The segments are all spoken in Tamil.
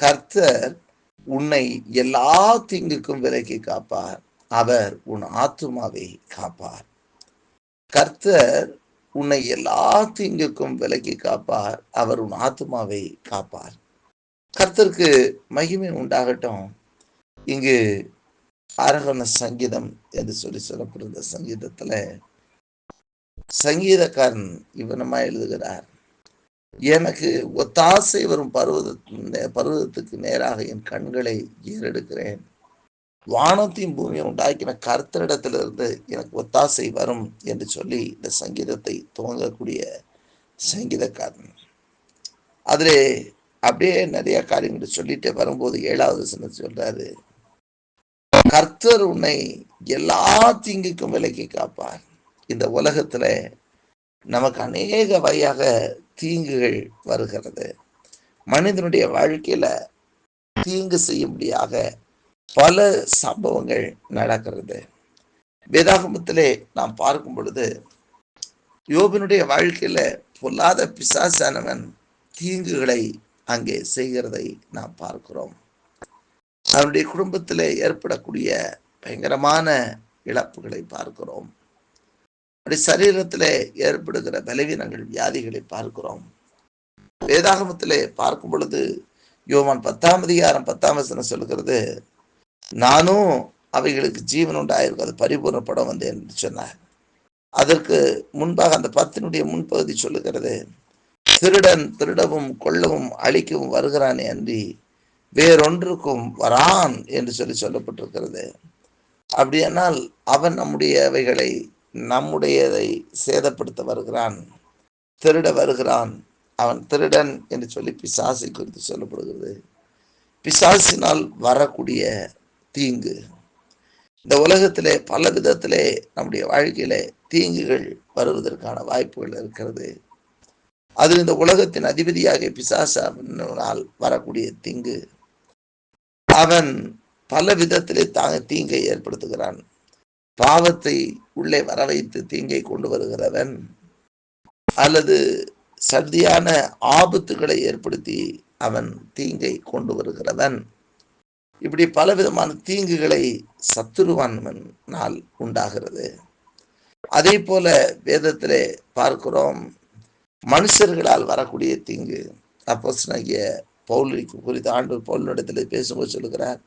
கர்த்தர் உன்னை எல்லா தீங்குக்கும் விலக்கி காப்பார். அவர் உன் ஆத்துமாவை காப்பார். கர்த்தர் உன்னை எல்லா தீங்குக்கும் விலக்கி காப்பார். அவர் உன் ஆத்துமாவை காப்பார். கர்த்தருக்கு மகிமை உண்டாகட்டும். இங்கு அரகண சங்கீதம் என்று சொல்லி சொல்லப்படுகிற சங்கீதத்துல சங்கீதக்காரன் இவனமா எழுதுகிறார். எனக்கு ஒத்தாசை வரும் பருவத பருவதத்துக்கு நேராக என் கண்களை ஏறெடுக்கிறேன். வானத்தையும் பூமியை உண்டாக்கின கர்த்தரிடத்திலிருந்து எனக்கு ஒத்தாசை வரும் என்று சொல்லி இந்த சங்கீதத்தை துவங்கக்கூடிய சங்கீதக்காரன். அதிலே அப்படியே நிறைய காரியங்கள் சொல்லிட்டு வரும்போது ஏழாவது சின்ன சொல்றாரு கர்த்தர் உன்னை எல்லா தீங்குக்கும் விலக்கி காப்பார். இந்த உலகத்துல நமக்கு அநேக வகையாக தீங்குகள் வருகிறது. மனிதனுடைய வாழ்க்கையில தீங்கு செய்யும்படியாக பல சம்பவங்கள் நடக்கிறது. வேதாகமத்திலே நாம் பார்க்கும் பொழுது யோபினுடைய வாழ்க்கையில பொல்லாத பிசாசானவன் தீங்குகளை அங்கே செய்கிறதை நாம் பார்க்கிறோம். அவனுடைய குடும்பத்திலே ஏற்படக்கூடிய பயங்கரமான இழப்புகளை பார்க்கிறோம். அப்படி சரீரத்தில் ஏற்படுகிற பலவீனங்கள் வியாதிகளை பார்க்கிறோம். வேதாகமத்திலே பார்க்கும் பொழுது யோவான் பத்தாம் அதிகாரம் பத்தாம் வசனம் சொல்லுகிறது நானும் அவைகளுக்கு ஜீவன் உண்டாயிருக்கும் அது பரிபூர்ணப்படம் வந்தேன் என்று சொன்னார். அதற்கு முன்பாக அந்த பத்தினுடைய முன்பகுதி சொல்லுகிறது திருடன் திருடவும் கொள்ளவும் அழிக்கவும் வருகிறானே அன்றி வேறொன்றுக்கும் வரான் என்று சொல்லி சொல்லப்பட்டிருக்கிறது. அப்படியானால் அவன் நம்முடையவைகளை நம்முடையதை சேதப்படுத்த வருகிறான் திருட வருகிறான். அவன் திருடன் என்று சொல்லி பிசாசை குறித்து சொல்லப்படுகிறது. பிசாசினால் வரக்கூடிய தீங்கு. இந்த உலகத்திலே பல விதத்திலே நம்முடைய வாழ்க்கையிலே தீங்குகள் வருவதற்கான வாய்ப்புகள் இருக்கிறது. அதில் இந்த உலகத்தின் அதிபதியாக பிசாசால் வரக்கூடிய தீங்கு. அவன் பல விதத்திலே தாங்க தீங்கை ஏற்படுத்துகிறான். பாவத்தை உள்ளே வர வைத்து தீங்கை கொண்டு வருகிறவன் அல்லது சர்தியான ஆபத்துகளை ஏற்படுத்தி அவன் தீங்கை கொண்டு வருகிறவன். இப்படி பலவிதமான தீங்குகளை சத்துருவான்மனால் உண்டாகிறது. அதே போல வேதத்திலே பார்க்கிறோம் மனுஷர்களால் வரக்கூடிய தீங்கு. அப்போ பௌலிக்கு குறித்த ஆண்டு பௌலினிடத்தில் பேசும்போது சொல்லுகிறார்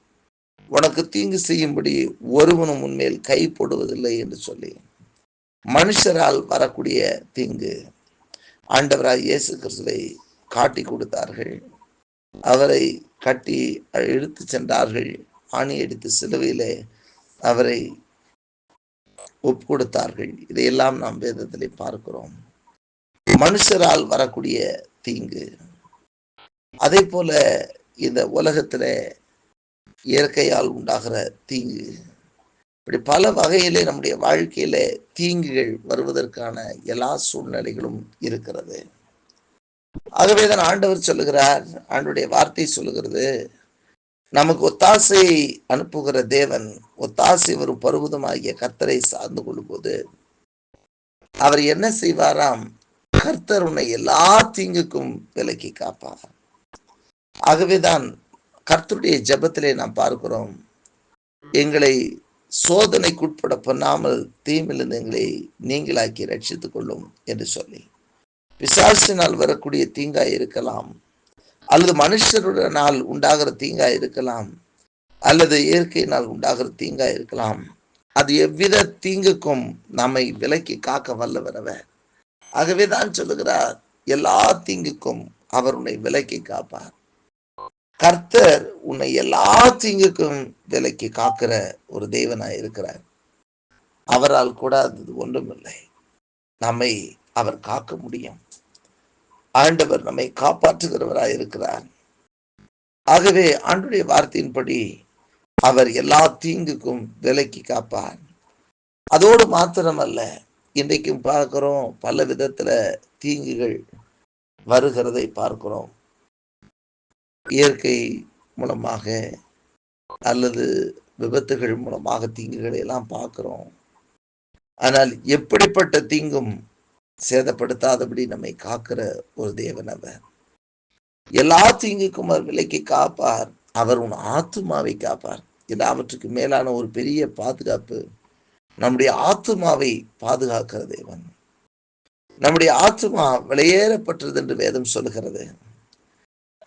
உனக்கு தீங்கு செய்யும்படி ஒருவனும் உன்மேல் கை போடுவதில்லை என்று சொல்லி மனுஷரால் வரக்கூடிய தீங்கு ஆண்டவராய் இயேசு கிறிஸ்துவை காட்டி கொடுத்தார்கள். அவரை கட்டி இழுத்து சென்றார்கள். ஆணி அடித்து சிலுவையிலே அவரை ஒப்பு கொடுத்தார்கள் இதையெல்லாம் நாம் வேதத்திலே பார்க்கிறோம். மனுஷரால் வரக்கூடிய தீங்கு. அதே போல இந்த உலகத்துல இயற்கையால் உண்டாகிற தீங்கு. இப்படி பல வகையிலே நம்முடைய வாழ்க்கையில தீங்குகள் வருவதற்கான எல்லா சூழ்நிலைகளும் இருக்கிறது. ஆகவேதான் ஆண்டவர் சொல்லுகிறார் ஆண்டுடைய வார்த்தை சொல்லுகிறது நமக்கு ஒத்தாசை அனுப்புகிற தேவன் ஒத்தாசை வரும் பருவதமாகிய கர்த்தரை சார்ந்து கொள்ளும் போது அவர் என்ன செய்வாராம்? கர்த்தர் உன்னை எல்லா தீங்குக்கும் விலக்கி காப்பார். ஆகவேதான் கர்த்தருடைய ஜபத்திலே நாம் பார்க்கிறோம். எங்களை சோதனைக்குட்பட பண்ணாமல் தீமிலிருந்து எங்களை நீங்களாக்கி ரட்சித்துக் கொள்ளும் என்று சொல்லி. பிசாசினால் வரக்கூடிய தீங்காய் இருக்கலாம். அல்லது மனுஷருடனால் உண்டாகிற தீங்காய் இருக்கலாம். அல்லது இயற்கையினால் உண்டாகிற தீங்காய் இருக்கலாம். அது எவ்வித தீங்குக்கும் நம்மை விலக்கி காக்க வல்லவரவர். ஆகவே தான் சொல்லுகிறார் எல்லா தீங்குக்கும் அவர் உன்னை விலக்கி காப்பார். கர்த்தர் உன்னை எல்லா தீங்குக்கும் விலைக்கு காக்கிற ஒரு தேவனாய் இருக்கிறார். அவரால் கூட அது ஒன்றுமில்லை. நம்மை அவர் காக்க முடியும். ஆண்டவர் நம்மை காப்பாற்றுகிறவராய் இருக்கிறார். ஆகவே ஆண்டுடைய வார்த்தையின்படி அவர் எல்லா தீங்குக்கும் விலைக்கு காப்பார். அதோடு மாத்திரமல்ல இன்றைக்கும் பார்க்கிறோம் பல விதத்துல தீங்குகள் வருகிறதை பார்க்கிறோம். இயற்கை மூலமாக அல்லது விபத்துகள் மூலமாக தீங்குகளை எல்லாம் பார்க்கிறோம். ஆனால் எப்படிப்பட்ட தீங்கும் சேதப்படுத்தாதபடி நம்மை காக்கிற ஒரு தேவன் அவர். எல்லா தீங்குக்கும் அவர் விலைக்கு காப்பார். அவர் உன் ஆத்துமாவை காப்பார். எல்லாவற்றுக்கு மேலான ஒரு பெரிய பாதுகாப்பு நம்முடைய ஆத்துமாவை பாதுகாக்கிற தேவன். நம்முடைய ஆத்துமா விலையேறப்பட்டது என்று வேதம் சொல்லுகிறது.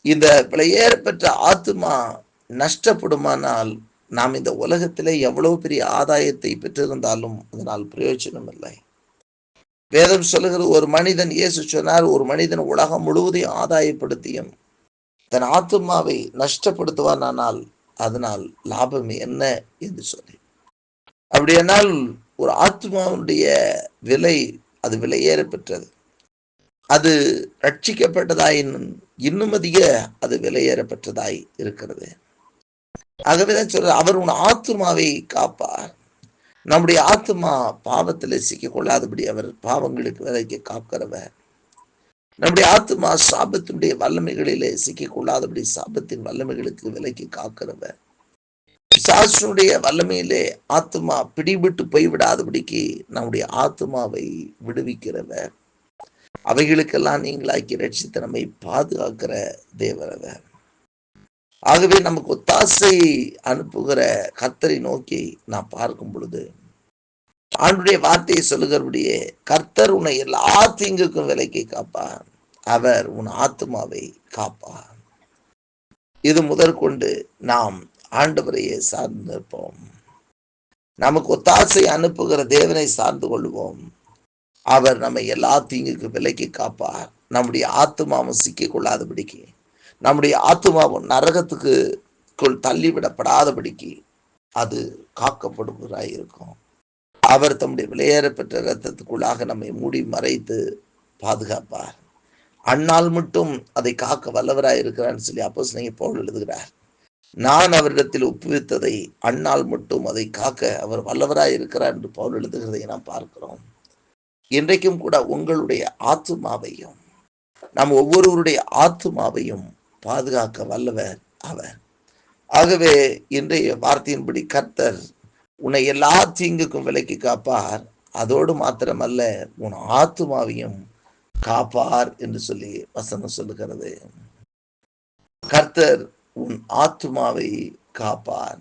இந்த விலையேறப்பெற்ற ஆத்துமா நஷ்டப்படுமானால் நாம் இந்த உலகத்திலே எவ்வளவு பெரிய ஆதாயத்தை பெற்றிருந்தாலும் அதனால் பிரயோஜனம் இல்லை. வேதம் சொல்லுகிற ஒரு மனிதன் இயேசு சொன்னார் ஒரு மனிதன் உலகம் முழுவதையும் ஆதாயப்படுத்தியும் தன் ஆத்துமாவை நஷ்டப்படுத்துவானால் அதனால் லாபம் என்ன? என்று சொல்லி அப்படியானால் ஒரு ஆத்மாவுடைய விலை அது விலையேற பெற்றது அது ரட்சிக்கப்பட்டதாயின் இன்னும் அதிக அது விலையேறப்பட்டதாய் இருக்கிறது. ஆகவேதான் சொல்ற அவர் உன் ஆத்மாவை காப்பார். நம்முடைய ஆத்மா பாவத்தில் சிக்கிக்கொள்ளாதபடி அவர் பாவங்களுக்கு விலைக்கு காக்கிறவர். நம்முடைய ஆத்மா சாபத்தினுடைய வல்லமைகளிலே சிக்கிக்கொள்ளாதபடி சாபத்தின் வல்லமைகளுக்கு விலைக்கு காக்கிறவர். பிசாசனுடைய வல்லமையிலே ஆத்மா பிடிபட்டு போய்விடாதபடிக்கு நம்முடைய ஆத்மாவை விடுவிக்கிறவர். அவைகளுக்கெல்லாம் நீங்களாக்கி ரட்சித்து நம்மை பாதுகாக்கிற தேவரவர் ஆகவே நமக்கு ஒத்தாசை அனுப்புகிற கர்த்தரை நோக்கி நான் பார்க்கும் பொழுது ஆண்டுடைய வார்த்தையை சொல்லுகிறபடியே கர்த்தர் உன்னை எல்லா தீங்குக்கும் விலைக்கு காப்பார். அவர் உன் ஆத்மாவை காப்பார். இது முதற்கொண்டு நாம் ஆண்டவரையே சார்ந்திருப்போம் நமக்கு ஒத்தாசை அனுப்புகிற தேவனை சார்ந்து கொள்வோம். அவர் நம்மை எல்லா தீங்குக்கு விலைக்கு காப்பார். நம்முடைய ஆத்மாவும் சிக்கிக் கொள்ளாதபடிக்கு நம்முடைய ஆத்மாவும் நரகத்துக்கு தள்ளிவிடப்படாதபடிக்கு அது காக்கப்படுவதாய் இருக்கும். அவர் தம்முடைய விளையேற பெற்ற ரத்தத்துக்குள்ளாக நம்மை மூடி மறைத்து பாதுகாப்பார். அண்ணால் மட்டும் அதை காக்க வல்லவராய் இருக்கிறான்னு சொல்லி அப்போ போல் எழுதுகிறார். நான் அவரிடத்தில் ஒப்புவித்ததை அண்ணால் மட்டும் அதை காக்க அவர் வல்லவராய் இருக்கிறார் என்று பவுல் எழுதுகிறதை நாம் பார்க்கிறோம். இன்றைக்கும் கூட உங்களுடைய ஆத்துமாவையும் நாம் ஒவ்வொருவருடைய ஆத்துமாவையும் பாதுகாக்க வல்லவர் அவர். ஆகவே இன்றைய வார்த்தையின்படி கர்த்தர் உன்னை எல்லா தீங்குக்கும் விலைக்கு காப்பார். அதோடு மாத்திரமல்ல உன் ஆத்துமாவையும் காப்பார் என்று சொல்லி வசனம் சொல்லுகிறது. கர்த்தர் உன் ஆத்துமாவை காப்பார்.